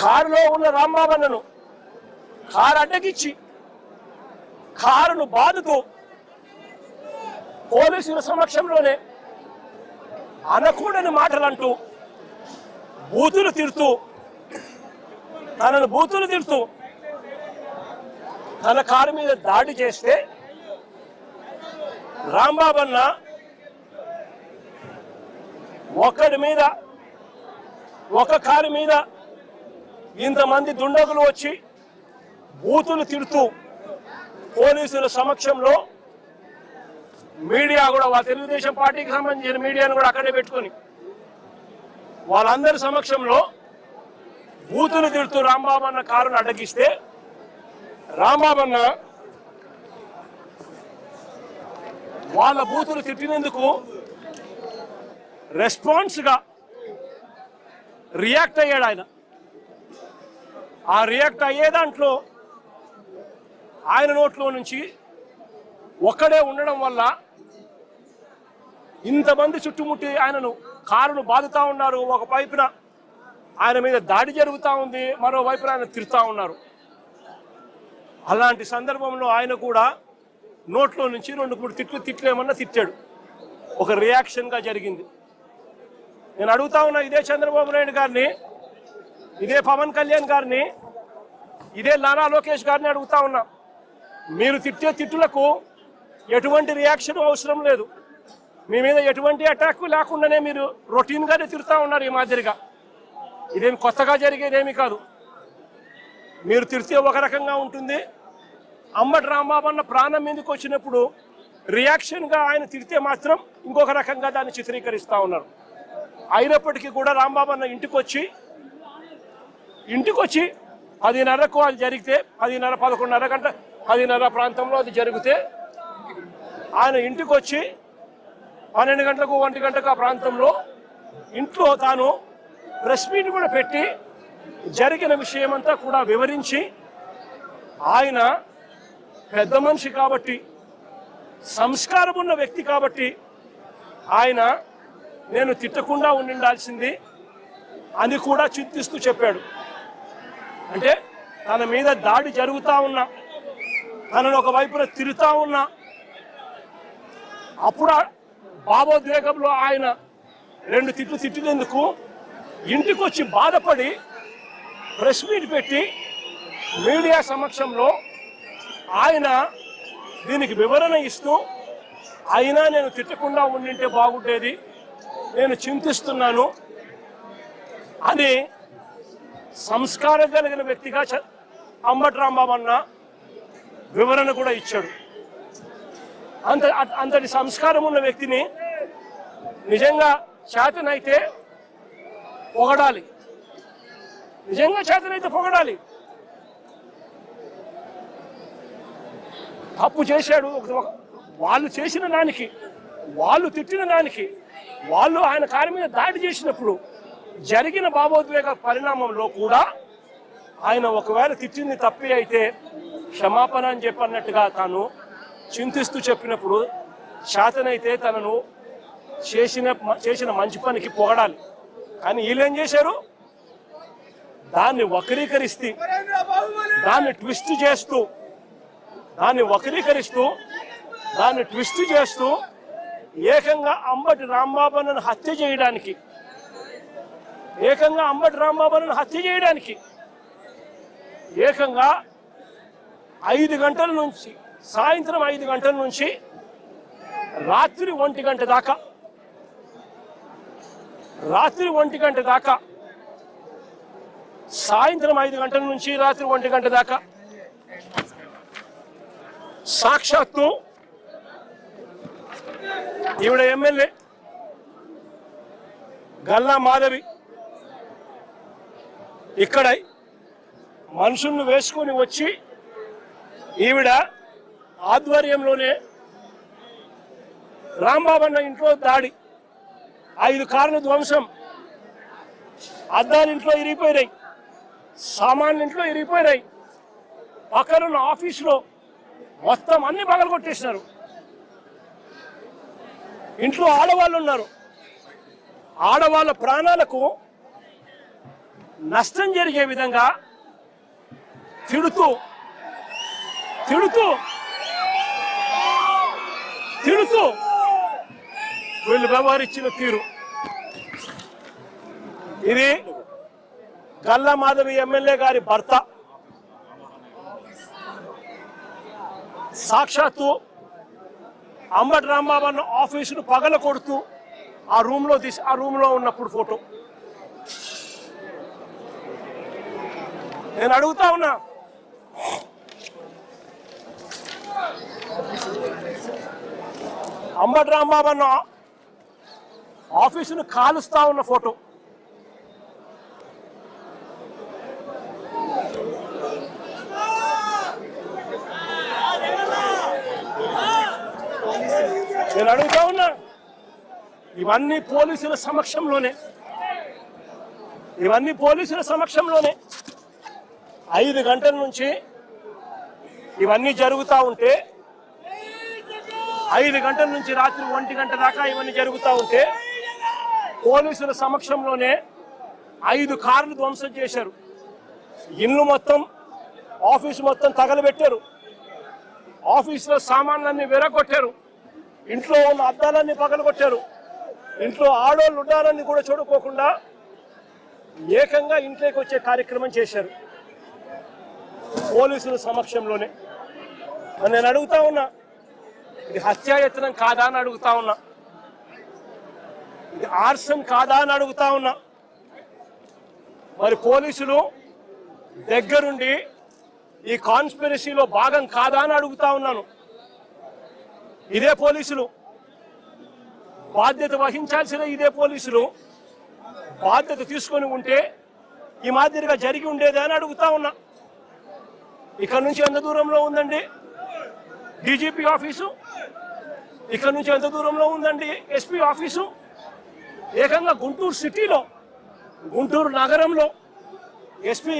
కారులో ఉన్న రాంబాబన్నను కారు అడ్డగిచ్చి కారును బాదుతూ పోలీసుల సమక్షంలోనే అనకూడని మాటలంటూ బూతులు తిడుతూ తనను బూతులు తిడుతూ తన కారు మీద దాడి చేస్తే రాంబాబన్న ఒకడి మీద ఒక కారు మీద ఇంతమంది దుండగులు వచ్చి బూతులు తిడుతూ పోలీసుల సమక్షంలో మీడియా కూడా వాళ్ళ తెలుగుదేశం పార్టీకి సంబంధించిన మీడియాను కూడా అక్కడే పెట్టుకొని వాళ్ళందరి సమక్షంలో బూతులు తిడుతూ రాంబాబు అన్న కారును అడ్డగిస్తే రాంబాబు అన్న వాళ్ళ బూతులు తిట్టినందుకు రెస్పాన్స్గా రియాక్ట్ అయ్యాడు ఆయన. ఆ రియాక్ట్ అయ్యే దాంట్లో ఆయన నోట్లో నుంచి ఒక్కడే ఉండడం వల్ల ఇంతమంది చుట్టుముట్టి ఆయనను కారును బాదుతా ఉన్నారు. ఒక వైపున ఆయన మీద దాడి జరుగుతూ ఉంది మరోవైపున ఆయన తిరుతా ఉన్నారు. అలాంటి సందర్భంలో ఆయన కూడా నోట్లో నుంచి రెండు మూడు తిట్లు తిట్లేమన్నా తిట్టాడు. ఒక రియాక్షన్గా జరిగింది. నేను అడుగుతా ఉన్నా ఇదే చంద్రబాబు నాయుడు గారిని ఇదే పవన్ కళ్యాణ్ గారిని ఇదే లానా లోకేష్ గారిని అడుగుతా ఉన్నా. మీరు తిట్టే తిట్టులకు ఎటువంటి రియాక్షన్ అవసరం లేదు. మీ మీద ఎటువంటి అటాక్ లేకుండానే మీరు రొటీన్గానే తిరుగుతూ ఉన్నారు ఈ మాదిరిగా. ఇదేమి కొత్తగా జరిగేదేమీ కాదు. మీరు తిరితే ఒక రకంగా ఉంటుంది. అమ్మటి రాంబాబు అన్న ప్రాణం మీదకి వచ్చినప్పుడు రియాక్షన్గా ఆయన తిరితే మాత్రం ఇంకొక రకంగా దాన్ని చిత్రీకరిస్తూ ఉన్నారు. అయినప్పటికీ కూడా రాంబాబు అన్న ఇంటికి వచ్చి ఇంటికి వచ్చి పదిన్నరకు అది జరిగితే పదిన్నర పదకొండున్నర గంట పదిన్నర ప్రాంతంలో అది జరిగితే ఆయన ఇంటికి వచ్చి పన్నెండు గంటలకు ఒంటి గంటకు ఆ ప్రాంతంలో ఇంట్లో తాను ప్రెస్ మీట్ కూడా పెట్టి జరిగిన విషయమంతా కూడా వివరించి ఆయన పెద్ద మనిషి కాబట్టి సంస్కారం ఉన్న వ్యక్తి కాబట్టి ఆయన నేను తిట్టకుండా ఉండిండాల్సింది అని కూడా చింతిస్తూ చెప్పాడు. అంటే తన మీద దాడి జరుగుతూ ఉన్నా తనను ఒక వైపున తిరుగుతూ ఉన్నా అప్పుడు భావోద్వేగంలో ఆయన రెండు తిట్లు తిట్టినందుకు ఇంటికి వచ్చి బాధపడి ప్రెస్ మీట్ పెట్టి మీడియా సమక్షంలో ఆయన దీనికి వివరణ ఇస్తూ అయినా నేను తిట్టకుండా ఉండింటే బాగుండేది నేను చింతిస్తున్నాను అని సంస్కారం కలిగిన వ్యక్తిగా చ- అంబటి రాంబాబు అన్న వివరణ కూడా ఇచ్చాడు. అంత అంతటి సంస్కారం ఉన్న వ్యక్తిని నిజంగా చేతనైతే పొగడాలి. నిజంగా చేతనైతే పొగడాలి. తప్పు చేశాడు ఒక- వాళ్ళు చేసిన దానికి వాళ్ళు తిట్టిన దానికి వాళ్ళు ఆయన కారు మీద దాడి చేసినప్పుడు జరిగిన భావోద్వేగ పరిణామంలో కూడా ఆయన ఒకవేళ తిట్టింది తప్పి అయితే క్షమాపణ అని చెప్పన్నట్టుగా తాను చింతిస్తూ చెప్పినప్పుడు శాతనైతే తనను చేసిన చేసిన మంచి పనికి పొగడాలి. కానీ వీళ్ళేం చేశారు? దాన్ని వక్రీకరిస్తూ దాన్ని ట్విస్ట్ చేస్తూ దాన్ని వక్రీకరిస్తూ దాన్ని ట్విస్ట్ చేస్తూ ఏకంగా అంబటి రాంబాబును హత్య చేయడానికి ఏకంగా అంబటి రాంబాబును హత్య చేయడానికి ఏకంగా ఐదు గంటల నుంచి సాయంత్రం ఐదు గంటల నుంచి రాత్రి ఒంటి గంట దాకా రాత్రి ఒంటి గంట దాకా సాయంత్రం ఐదు గంటల నుంచి రాత్రి ఒంటి గంట దాకా సాక్షాత్తు ఈవిడ ఎమ్మెల్యే గల్లా మాధవి ఇక్కడ మనుషులను వేసుకొని వచ్చి ఈవిడ ఆధ్వర్యంలోనే రాంబాబన్న ఇంట్లో దాడి ఐదు కార్లు ధ్వంసం అద్దాలింట్లో ఇరిగిపోయినాయి సామాన్లు ఇంట్లో ఇరిగిపోయినాయి. పక్కనున్న ఆఫీసులో మొత్తం అన్ని పగలు కొట్టేసినారు ఇంట్లో ఆడవాళ్ళు ఉన్నారు. ఆడవాళ్ళ ప్రాణాలకు నష్టం జరిగే విధంగా తిడుతూ తిడుతూ తిడుతూ వీళ్ళు వ్యవహరించిన తీరు. ఇది గల్లా మాధవి ఎమ్మెల్యే గారి భర్త సాక్షాత్తు అంబటి రాంబాబు అన్న ఆఫీసును పగల కొడుతూ ఆ రూమ్లో తీసి ఆ రూమ్లో ఉన్నప్పుడు ఫోటో. నేను అడుగుతా ఉన్నా. అంబటి రాంబాబు అన్న ఆఫీసును కాలుస్తా ఉన్న ఫోటో. నేను అడుగుతా ఉన్నా ఇవన్నీ పోలీసుల సమక్షంలోనే. ఇవన్నీ పోలీసుల సమక్షంలోనే. ఐదు గంటల నుంచి ఇవన్నీ జరుగుతూ ఉంటే ఐదు గంటల నుంచి రాత్రి ఒంటి గంట దాకా ఇవన్నీ జరుగుతూ ఉంటే పోలీసుల సమక్షంలోనే ఐదు కార్లు ధ్వంసం చేశారు. ఇల్లు మొత్తం ఆఫీస్ మొత్తం తగలబెట్టారు. ఆఫీసులో సామాన్లన్నీ విరగొట్టారు. ఇంట్లో ఉన్న అద్దాలన్నీ పగలగొట్టారు. ఇంట్లో ఆడోళ్ళు ఉండాలని కూడా చూడుకోకుండా ఏకంగా ఇంట్లోకి వచ్చే కార్యక్రమం చేశారు. పోలీసుల సమక్షంలోనే. నేను అడుగుతా ఉన్నా ఇది హత్యాయత్నం కాదా అని అడుగుతా ఉన్నా. ఇది ఆర్సం కాదా అని అడుగుతా ఉన్నా. మరి పోలీసులు దగ్గరుండి ఈ కాన్స్పిరసీలో భాగం కాదా అని అడుగుతా ఉన్నాను. ఇదే పోలీసులు. బాధ్యత వహించాల్సిన ఇదే పోలీసులు. బాధ్యత తీసుకొని ఉంటే ఈ మాదిరిగా జరిగి ఉండేదా అని అడుగుతా ఉన్నా. ఇక్కడ నుంచి ఎంత దూరంలో ఉందండి? DGP office? ఇక్కడ నుంచి ఎంత దూరంలో ఉందండి ఎస్పీ ఆఫీసు? ఏకంగా గుంటూరు సిటీలో గుంటూరు నగరంలో ఎస్పీ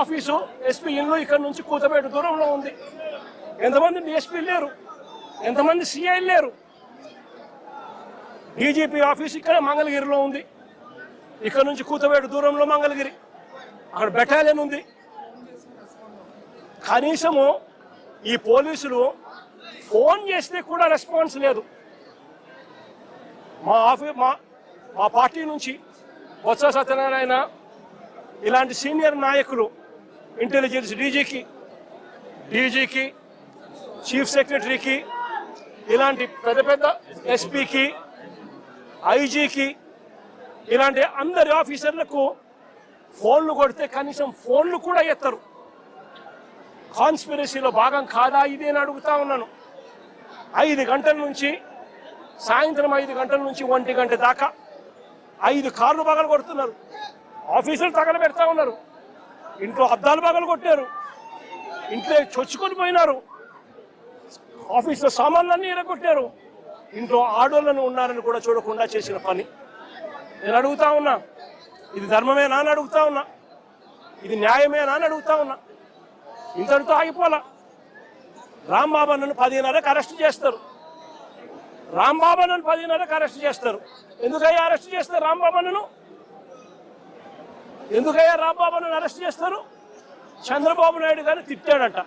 ఆఫీసు ఎస్పీ ఇల్లు ఇక్కడ నుంచి కూతపేట దూరంలో ఉంది. ఎంతమంది డిఎస్పీ లేరు? ఎంతమంది సిఐ లేరు? డీజీపీ ఆఫీస్ ఇక్కడ మంగళగిరిలో ఉంది. ఇక్కడ నుంచి కూతపేట దూరంలో మంగళగిరి. అక్కడ బెటాలియన్ ఉంది. కనీసము ఈ పోలీసులు ఫోన్ చేస్తే కూడా రెస్పాన్స్ లేదు. మా ఆఫీ మా మా పార్టీ నుంచి బొత్స సత్యనారాయణ ఇలాంటి సీనియర్ నాయకులు ఇంటెలిజెన్స్ డీజీకి డీజీకి చీఫ్ సెక్రటరీకి ఇలాంటి పెద్ద పెద్ద ఎస్పీకి ఐజీకి ఇలాంటి అందరి ఆఫీసర్లకు ఫోన్లు కొడితే కనీసం ఫోన్లు కూడా ఎత్తరు. కాన్స్పిరసీలో భాగం కాదా ఇది అని అడుగుతా ఉన్నాను. ఐదు గంటల నుంచి సాయంత్రం ఐదు గంటల నుంచి ఒంటి గంట దాకా ఐదు కార్లు పగలు కొడుతున్నారు. ఆఫీసులు తగల పెడతా ఉన్నారు. ఇంట్లో అద్దాలు పగలు కొట్టారు. ఇంట్లో చొచ్చుకొని పోయినారు. ఆఫీసులో సామాన్లన్నీ ఎరగొట్టారు ఇంట్లో ఆడోళ్ళను ఉన్నారని కూడా చూడకుండా చేసిన పని. నేను అడుగుతా ఉన్నా ఇది ధర్మమేనా అని అడుగుతా ఉన్నా ఇది న్యాయమేనా అని అడుగుతా ఉన్నా. ఇంతటితో ఆగిపోలా రాంబాబన్నను పదిన్నరకు అరెస్ట్ చేస్తారు. రాంబాబన్నను పదిన్నరకు అరెస్ట్ చేస్తారు. ఎందుకయ్యా అరెస్ట్ చేస్తారు రాంబాబన్నను ఎందుకయ్యా నన్ను అరెస్ట్ చేస్తారు? చంద్రబాబు నాయుడు గారిని తిట్టాడట.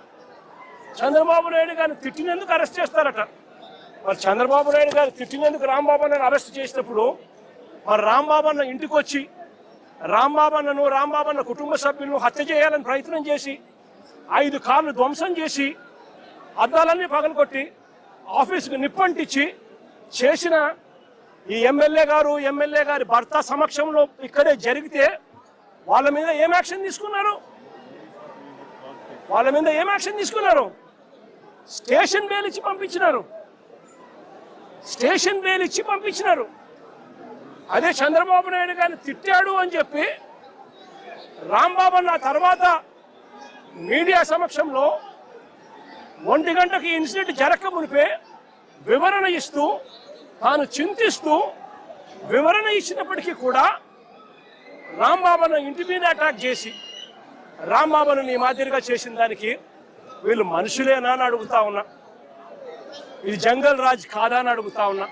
చంద్రబాబు నాయుడు గారిని తిట్టినందుకు అరెస్ట్ చేస్తారట. మరి చంద్రబాబు నాయుడు గారు తిట్టినందుకు రాంబాబు అరెస్ట్ చేసినప్పుడు మరి రాంబాబు అన్న ఇంటికి వచ్చి రాంబాబు అన్నను రాంబాబు అన్న కుటుంబ సభ్యులను హత్య చేయాలని ప్రయత్నం చేసి ఐదు కార్లు ధ్వంసం చేసి అద్దాలన్నీ పగలగొట్టి ఆఫీసుకు నిప్పంటిచ్చి చేసిన ఈ ఎమ్మెల్యే గారు ఎమ్మెల్యే గారి భర్త సమక్షంలో ఇక్కడే జరిగితే వాళ్ళ మీద ఏం యాక్షన్ తీసుకున్నారు? వాళ్ళ మీద ఏం యాక్షన్ తీసుకున్నారు? స్టేషన్ బెయిల్ ఇచ్చి పంపించినారు. స్టేషన్ బెయిల్ ఇచ్చి పంపించినారు. అదే చంద్రబాబు నాయుడు గారిని తిట్టాడు అని చెప్పి రాంబాబు నా తర్వాత మీడియా సమక్షంలో ఒంటి గంటకి ఇన్సిడెంట్ జరగక మునిపే వివరణ ఇస్తూ తాను చింతిస్తూ వివరణ ఇచ్చినప్పటికీ కూడా రాంబాబును ఇంటి మీద అటాక్ చేసి రాంబాబును ఈ మాదిరిగా చేసిన దానికి వీళ్ళు మనుషులేనా అని అడుగుతా ఉన్నా. ఇది జంగల్ రాజ్ కాదా అని అడుగుతా ఉన్నా.